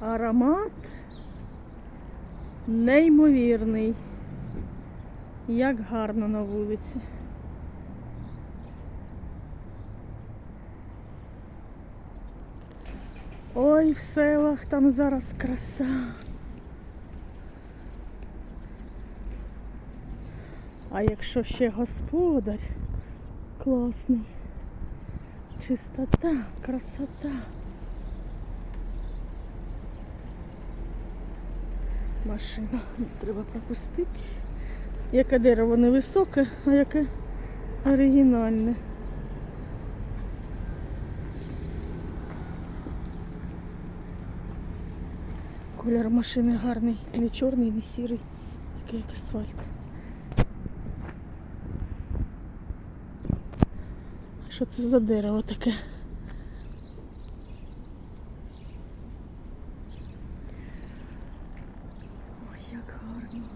Аромат неймовірний. Як гарно на вулиці. Ой, в селах там зараз краса. А якщо ще господар класний, чистота, красота. Машина треба пропустити. Яке дерево невисоке, а яке оригінальне. Колір машини гарний, не чорний, не сірий, такий як асфальт. Що це за дерево таке? Ой, як гарно.